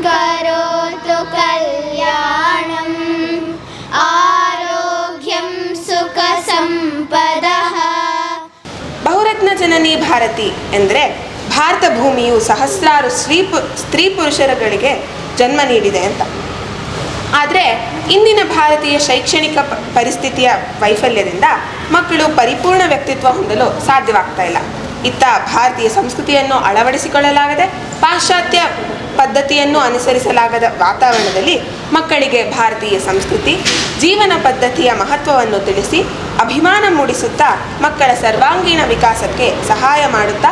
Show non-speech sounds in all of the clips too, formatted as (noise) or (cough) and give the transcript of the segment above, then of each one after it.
करोतु कल्याणम्, आरोग्यं सुखसम्पदः। ಬಹುರತ್ನ ಜನನಿ ಭಾರತಿ ಎಂದರೆ ಭಾರತ ಭೂಮಿಯು ಸಹಸ್ರಾರು ಸ್ತ್ರೀ ಸ್ತ್ರೀ ಪುರುಷರುಗಳಿಗೆ ಜನ್ಮ ನೀಡಿದೆ ಅಂತ. ಆದರೆ ಇಂದಿನ ಭಾರತೀಯ ಶೈಕ್ಷಣಿಕ ಪರಿಸ್ಥಿತಿಯ ವೈಫಲ್ಯದಿಂದ ಮಕ್ಕಳು ಪರಿಪೂರ್ಣ ವ್ಯಕ್ತಿತ್ವ ಹೊಂದಲು ಸಾಧ್ಯವಾಗ್ತಾ ಇಲ್ಲ. ಇತ್ತ ಭಾರತೀಯ ಸಂಸ್ಕೃತಿಯನ್ನು ಅಳವಡಿಸಿಕೊಳ್ಳಲಾಗದೆ ಪಾಶ್ಚಾತ್ಯ ಪದ್ಧತಿಯನ್ನು ಅನುಸರಿಸಲಾಗದ ವಾತಾವರಣದಲ್ಲಿ ಮಕ್ಕಳಿಗೆ ಭಾರತೀಯ ಸಂಸ್ಕೃತಿ ಜೀವನ ಪದ್ಧತಿಯ ಮಹತ್ವವನ್ನು ತಿಳಿಸಿ ಅಭಿಮಾನ ಮೂಡಿಸುತ್ತಾ ಮಕ್ಕಳ ಸರ್ವಾಂಗೀಣ ವಿಕಾಸಕ್ಕೆ ಸಹಾಯ ಮಾಡುತ್ತಾ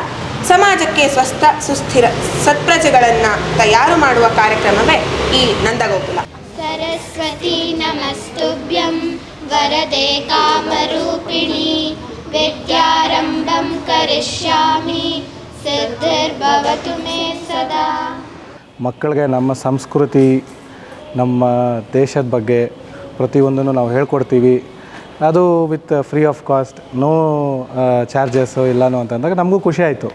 ಸಮಾಜಕ್ಕೆ ಸ್ವಸ್ಥ ಸುಸ್ಥಿರ ಸತ್ಪ್ರಜೆಗಳನ್ನು ತಯಾರು ಮಾಡುವ ಕಾರ್ಯಕ್ರಮವೇ ಈ ನಂದಗೋಕುಲ सरस्वती नमस्तुभ्यं वरदे कामरूपिणि विद्यारम्भं करिष्यामि सिद्धिर्भवतु मे सदा ಮಕ್ಕಳಿಗೆ ನಮ್ಮ ಸಂಸ್ಕೃತಿ, ನಮ್ಮ ದೇಶದ ಬಗ್ಗೆ ಪ್ರತಿಯೊಂದನ್ನು ನಾವು ಹೇಳ್ಕೊಡ್ತೀವಿ. ಅದು with free of cost no charges ಇಲ್ಲನೋ ಅಂತಂದಾಗ ನಮಗೂ ಖುಷಿ ಆಯಿತು.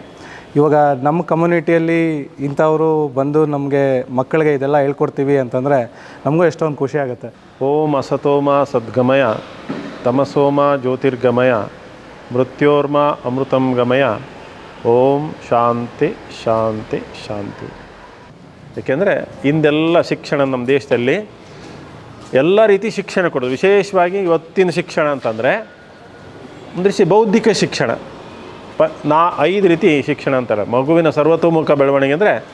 ಇವಾಗ ನಮ್ಮ ಕಮ್ಯುನಿಟಿಯಲ್ಲಿ ಇಂಥವರು ಬಂದು ನಮಗೆ ಮಕ್ಕಳಿಗೆ ಇದೆಲ್ಲ ಹೇಳ್ಕೊಡ್ತೀವಿ ಅಂತಂದರೆ ನಮಗೂ ಎಷ್ಟೊಂದು ಖುಷಿ ಆಗುತ್ತೆ. ಓಂ ಅಸತೋಮ ಸದ್ಗಮಯ, ತಮಸೋಮ ಜ್ಯೋತಿರ್ಗಮಯ, ಮೃತ್ಯೋರ್ಮ ಅಮೃತಂ ಗಮಯ. ಓಂ ಶಾಂತಿ ಶಾಂತಿ ಶಾಂತಿ. ಏಕೆಂದರೆ ಹಿಂದೆಲ್ಲ ಶಿಕ್ಷಣ ನಮ್ಮ ದೇಶದಲ್ಲಿ ಎಲ್ಲ ರೀತಿ ಶಿಕ್ಷಣ ಕೊಡೋದು. ವಿಶೇಷವಾಗಿ ಇವತ್ತಿನ ಶಿಕ್ಷಣ ಅಂತಂದರೆ ಒಂದು ರೀತಿ ಬೌದ್ಧಿಕ ಶಿಕ್ಷಣ. ಪ, ನಾ, ಐದು ರೀತಿ ಶಿಕ್ಷಣ ಅಂತಾರೆ. ಮಗುವಿನ ಸರ್ವತೋಮುಖ ಬೆಳವಣಿಗೆ ಅಂದರೆ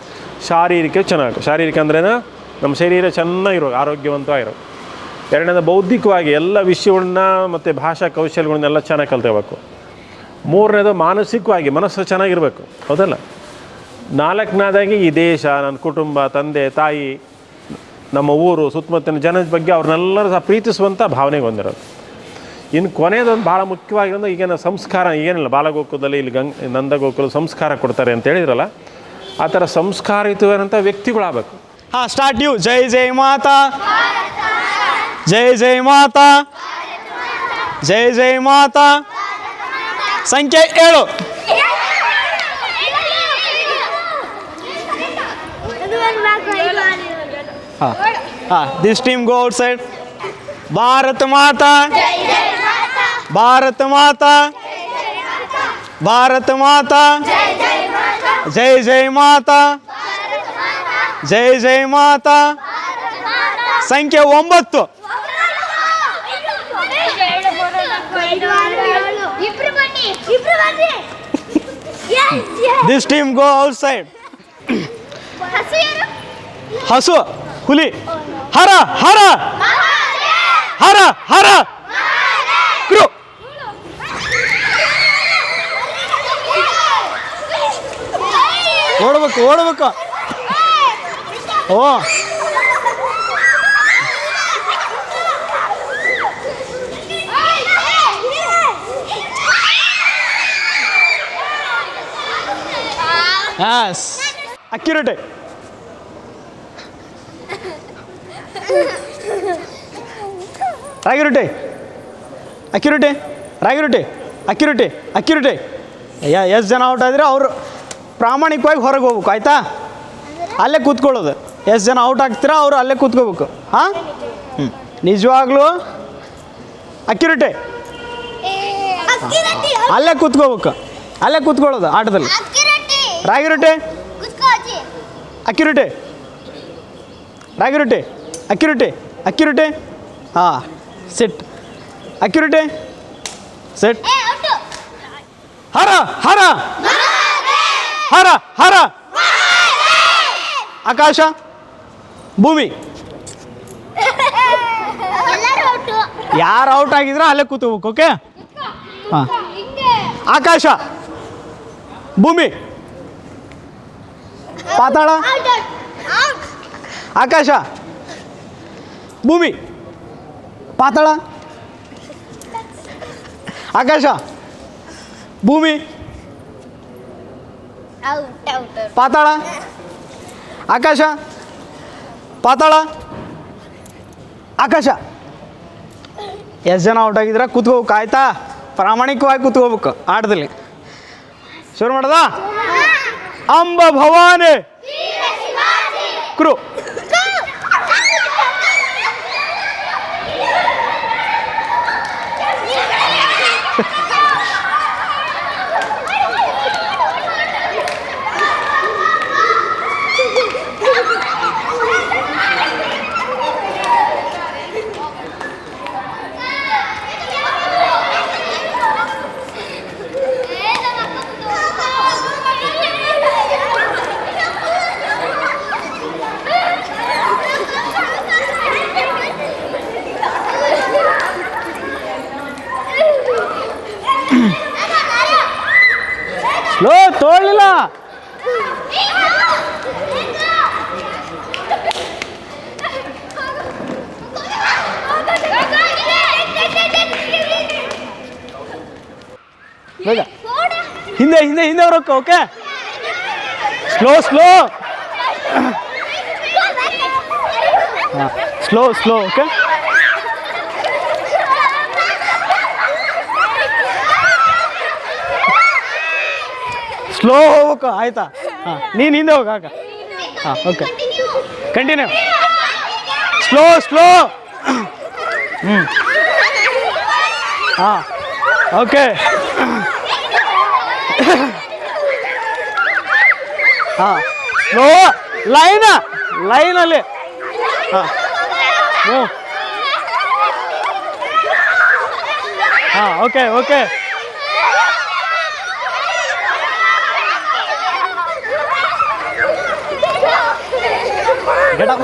ಶಾರೀರಿಕ ಚೆನ್ನಾಗಿ. ಶಾರೀರಿಕ ಅಂದ್ರೇನು ನಮ್ಮ ಶರೀರ ಚೆನ್ನಾಗಿರೋ ಆರೋಗ್ಯವಂತವಾಗಿರೋ ಎರಡನೇದು ಬೌದ್ಧಿಕವಾಗಿ ಎಲ್ಲ ವಿಷಯಗಳನ್ನ ಮತ್ತು ಭಾಷಾ ಕೌಶಲ್ಯಗಳನ್ನೆಲ್ಲ ಚೆನ್ನಾಗಿ ಕಲ್ತ್ಕೋಬೇಕು ಮೂರನೇದು ಮಾನಸಿಕವಾಗಿ ಮನಸ್ಸು ಚೆನ್ನಾಗಿರಬೇಕು. ಹೌದಲ್ಲ? ನಾಲ್ಕನೇದಾಗಿ ಈ ದೇಶ, ನನ್ನ ಕುಟುಂಬ, ತಂದೆ, ತಾಯಿ, ನಮ್ಮ ಊರು, ಸುತ್ತಮುತ್ತಲಿನ ಜನದ ಬಗ್ಗೆ ಅವ್ರನ್ನೆಲ್ಲರೂ ಸಹ ಪ್ರೀತಿಸುವಂಥ ಭಾವನೆಗೆ ಹೊಂದಿರೋದು ಇನ್ನು ಕೊನೆಯದೊಂದು ಭಾಳ ಮುಖ್ಯವಾಗಿರೋದು ಈಗಿನ ಸಂಸ್ಕಾರ ಏನಿಲ್ಲ ಬಾಲಗೋಕುಲದಲ್ಲಿ ಇಲ್ಲಿ ಗಂಗ್, ನಂದಗೋಕುಲ ಸಂಸ್ಕಾರ ಕೊಡ್ತಾರೆ ಅಂತ ಹೇಳಿದ್ರಲ್ಲ, ಆ ಥರ ಸಂಸ್ಕಾರಯುತವಾದಂಥ ವ್ಯಕ್ತಿಗಳಾಗಬೇಕು. ಹಾಂ ಸ್ಟಾರ್ಟ್ ಯು ಜೈ ಜೈ ಮಾತಾ. ಜೈ ಜೈ ಮಾತಾ. ಜೈ ಜೈ ಮಾತಾ. ಸಂಖ್ಯೆ ಏಳು. ಹಾಂ. ಹಾಂ. This team go outside Bharat Mata. Bharat Mata. Bharat Mata. ಜೈ ಜೈ ಮಾತಾ. ಜೈ ಜೈ ಮಾತಾ. ಸಂಖ್ಯೆ ಒಂಬತ್ತು. This team go outside ಹಸು. ಹುಲಿ. ಹರ ಹರ. ಹರ ಹರ. ಕ್ರು. ಓಡ್ಬೇಕು ಓಡ್ಬೇಕು. ಓ. ಹಾಸ್ ಅಕ್ಯುರೇಟೆ ರಾಗಿರೊಟ್ಟಿ ಅಕ್ಯುರಿಟಿ ರಾಗಿರೊಟ್ಟಿ ಅಕ್ಯುರಿಟಿ ಅಕ್ಯುರಿಟಿ ಅಯ್ಯ ಎಷ್ಟು ಜನ ಔಟ್ ಆದರೆ ಅವರು ಪ್ರಾಮಾಣಿಕವಾಗಿ ಹೊರಗೆ ಹೋಗ್ಬೇಕು ಆಯಿತಾ? ಅಲ್ಲೇ ಕೂತ್ಕೊಳ್ಳೋದು. ಎಷ್ಟು ಜನ ಔಟ್ ಆಗ್ತೀರಾ ಅವರು ಅಲ್ಲೇ ಕೂತ್ಕೋಬೇಕು. ಹಾಂ? ಹ್ಞೂ ನಿಜವಾಗ್ಲೂ? ಅಕ್ಯುರಿಟಿ ಅಲ್ಲೇ ಕೂತ್ಕೋಬೇಕು. ಅಲ್ಲೇ ಕೂತ್ಕೊಳ್ಳೋದು ಆಟದಲ್ಲಿ. ರಾಗಿರೊಟ್ಟಿ ಅಕ್ಯುರಿಟಿ ರಾಗಿರೊಟ್ಟಿ ಅಕ್ಯುರಿಟಿ ಅಕ್ಯುರಿಟಿ ಹಾಂ ಸೆಟ್. ಅಕ್ಯುರಿಟಿ ಸೆಟ್. ಹರ ಹರ. ಹರ ಹರ. ಆಕಾಶ ಭೂಮಿ. ಯಾರು ಔಟ್ ಆಗಿದ್ರೆ ಅಲ್ಲೇ ಕೂತ್ಕೋಬೇಕು ಓಕೆ? ಹಾಂ. ಆಕಾಶ ಭೂಮಿ. ಪಾತಾಳ? ಆಕಾಶ. ಭೂಮಿ. ಪಾತಾಳ. ಆಕಾಶ. ಭೂಮಿ. ಪಾತಾಳ. ಆಕಾಶ. ಪಾತಾಳ. ಆಕಾಶ. ಎಷ್ಟು ಜನ ಔಟ್ ಆಗಿದ್ರೆ ಕೂತ್ಕೋಬೇಕು ಆಯ್ತಾ ಪ್ರಾಮಾಣಿಕವಾಗಿ ಕೂತ್ಕೋಬೇಕು ಆಟದಲ್ಲಿ. ಶುರು ಮಾಡದ? ಅಂಬ ಭವಾನೆ. ಕ್ರು ಸ್ಲೋ ತೋಳಿಲ್ಲ ಬೇಗ. ಹಿಂದೆ ಹಿಂದೆ ಹಿಂದೆ ಬರೋಕೆ okay slow slow slow slow okay slow ಹೋಗ್ಬೇಕು ಆಯ್ತಾ? ಹಾಂ ನೀನು ಹಿಂದೆ ಹೋಗ ಹಾಕ ಹಾಂ ಓಕೆ ಕಂಟಿನ್ಯೂ ಸ್ಲೋ ಸ್ಲೋ ಹ್ಞೂ ಹಾಂ ಓಕೆ ಹಾಂ. ಸ್ಲೋ ಲೈನ, ಲೈನಲ್ಲಿ. ಹಾಂ. ಹ್ಞೂ. ಹಾಂ, ಓಕೆ ಓಕೆ. ಗೆಟ್ ಅಪ್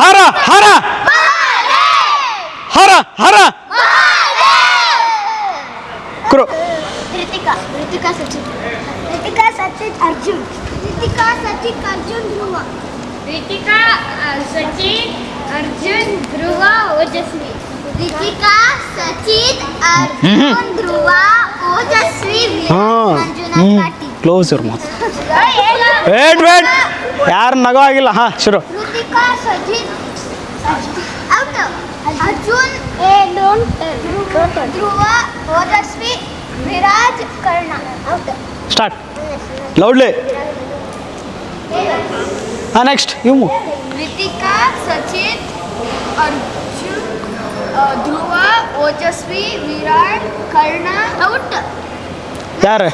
ಹರ ಹರ ಹರ ಹರ ಕ್ರು ರಿತಿಕಾ ರಿತಿಕಾ ರಿತಿಕಾ ಸಚಿನ್ ಅರ್ಜುನ್ ರಿತಿಕಾ ಸಚಿನ್ ಅರ್ಜುನ್ ಧ್ರುವ ರಿತಿಕಾ ಸಚಿತ್ ಅರ್ಜುನ್ ಧ್ರುವ ಓಜಸ್ವಿ ರಿತಿಕಾ ಅರ್ಜುನ್ ಧ್ರುವ ಓಜಸ್ವಿ ಕ್ಲೋಸ್ ಇವ್ರ ಮಾತು ವೇಟ್ ವೇಟ್ ಯಾರು ನಗೋ ಆಗಿಲ್ಲ? ಹಾಂ ಶುರು. Ritika Sachin out Arjun Dhruva Ojaswi Viraj Karna. Start loudly. ಹಾಂ ನೆಕ್ಸ್ಟ್ ಇವು. ರಿತಿಕಾ ಸಚಿನ್ ಅರ್ಜುನ್ ಧ್ರುವ ಓಜಸ್ವಿ ವಿರಾಟ್ ಕರ್ಣ. ಔಟ್. ಯಾರು?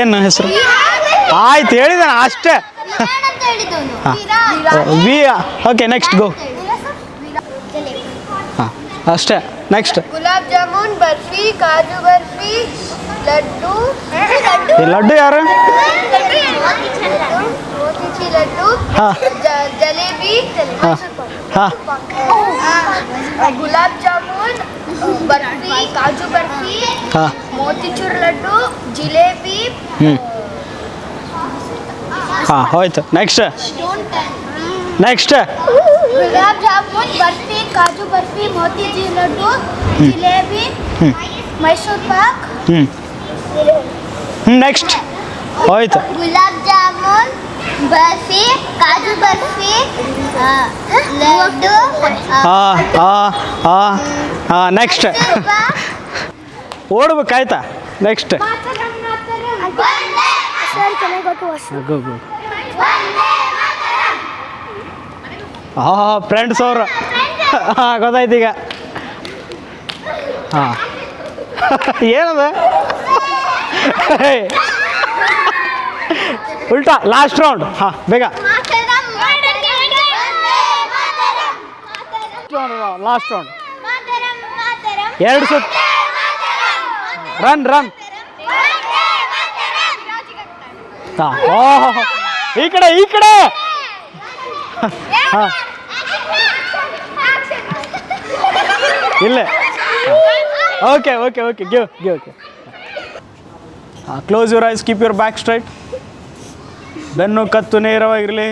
ಏನು ಹೆಸರು? ಆಯ್ತು ಹೇಳಿದೆ ಅಷ್ಟೇ. ವಿ ಓಕೆ ನೆಕ್ಸ್ಟ್ ಗೋ ಅಷ್ಟೇ ನೆಕ್ಸ್ಟ್ ಗುಲಾಬ್ ಜಾಮೂನ್ ಬರ್ಫಿ ಕಾಜು ಬರ್ಫಿ ಲಡ್ಡು. ಈ ಲಡ್ಡು ಯಾರು? ಮೋತಿಚಿ ಲಡ್ಡು ಹಾ. ಜ- ಜಲೇಬಿ ಹಾಂ. ಹಾಂ. ಗುಲಾಬ್ ಜಾಮೂನ್ ಬರ್ಫಿ ಕಾಜು ಬರ್ಫಿ ಹಾಂ. ಮೋತಿಚೂರ್ ಲಡ್ಡು ಜಿಲೇಬಿ ಹ್ಞೂ ಹಾಂ ಹೋಯ್ತು. ನೆಕ್ಸ್ಟ್ ನೆಕ್ಸ್ಟ್ ಗುಲಾಬ್ ಜಾಮೂನ್ ಬರ್ಫಿ ಕಾಜು ಬರ್ಫಿ ಮೋತಿಚೂರ್ ಲಡ್ಡು ಜಿಲೇಬಿ ಹ್ಮ್. ಮೈಸೂರ್ ಪಾಕ್ ಹ್ಞೂ ನೆಕ್ಸ್ಟ್ ಹೋಯ್ತು ಗುಲಾಬ್ ಜಾಮೂನ್ ಬರ್ಫಿ ಕಾಜು ಬರ್ಫಿ ಆ, ಲಡ್ಡು ಹಾಂ ಹಾಂ ಹಾಂ ಹಾಂ ನೆಕ್ಸ್ಟ್ ಓಡ್ಬೇಕಾಯ್ತಾ ನೆಕ್ಸ್ಟ್ ಗೋ ಗೋ ಹಾಂ ಫ್ರೆಂಡ್ಸ್ ಅವರು. ಹಾಂ, ಗೊತ್ತಾಯ್ತು ಈಗ. ಹಾಂ. ಏನದ? ಉಲ್ಟಾ ಲಾಸ್ಟ್ ರೌಂಡ್ ಹಾಂ, ಬೇಗ. ಲಾಸ್ಟ್ ರೌಂಡ್ ಎರಡು ಸುತ್ತು ರನ್ ರನ್ ಹಾ. ಓಹೋ, ಈ ಕಡೆ ಈ ಕಡೆ. ಹಾಂ. ಇಲ್ಲೇ. Okay okay okay give give okay close your eyes keep your back straight ಬೆನ್ನು, ಕತ್ತು ನೇರವಾಗಿರಲಿ.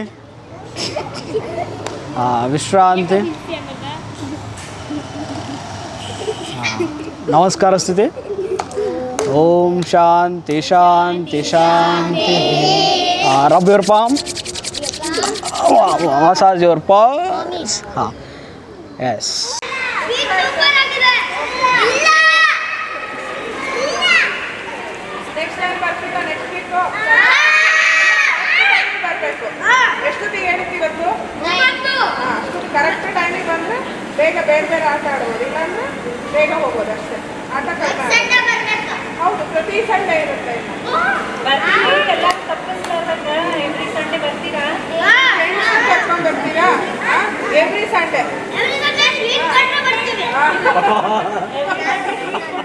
ಹಾಂ, ವಿಶ್ರಾಂತಿ. ನಮಸ್ಕಾರ ಸ್ಥಿತಿ. ಓಂ ಶಾಂತಿ ಶಾಂತಿ ಶಾಂತಿ. Rub your palm massage your palms ಹಾಂ. ಎಸ್ ನೆಕ್ಸ್ಟ್ ಟೈಮ್ ಬರ್ತಿಲ್ಲ ನೆಕ್ಸ್ಟ್ ವೀಕು ಬರಬೇಕು ಎಷ್ಟೊತ್ತಿಗೆ ಹೇಳಿತ್ತು ಇವತ್ತು ಕರೆಕ್ಟ್ ಟೈಮಿಗೆ ಬಂದರೆ ಬೇಗ ಬೇರೆ ಬೇರೆ ಆಟ ಆಡ್ಬೋದು ಇಲ್ಲಾಂದ್ರೆ ಬೇಗ ಹೋಗ್ಬೋದು ಅಷ್ಟೇ ಆಟ ಹೌದು ಪ್ರತಿ ಸಂಡೇ ಇರುತ್ತೆ ಕರ್ಕೊಂಡು ಬರ್ತೀರಾ? ಎವ್ರಿ ಸಂಡೇ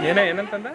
(laughs) ಏನೇ ಏನಂತಂದ?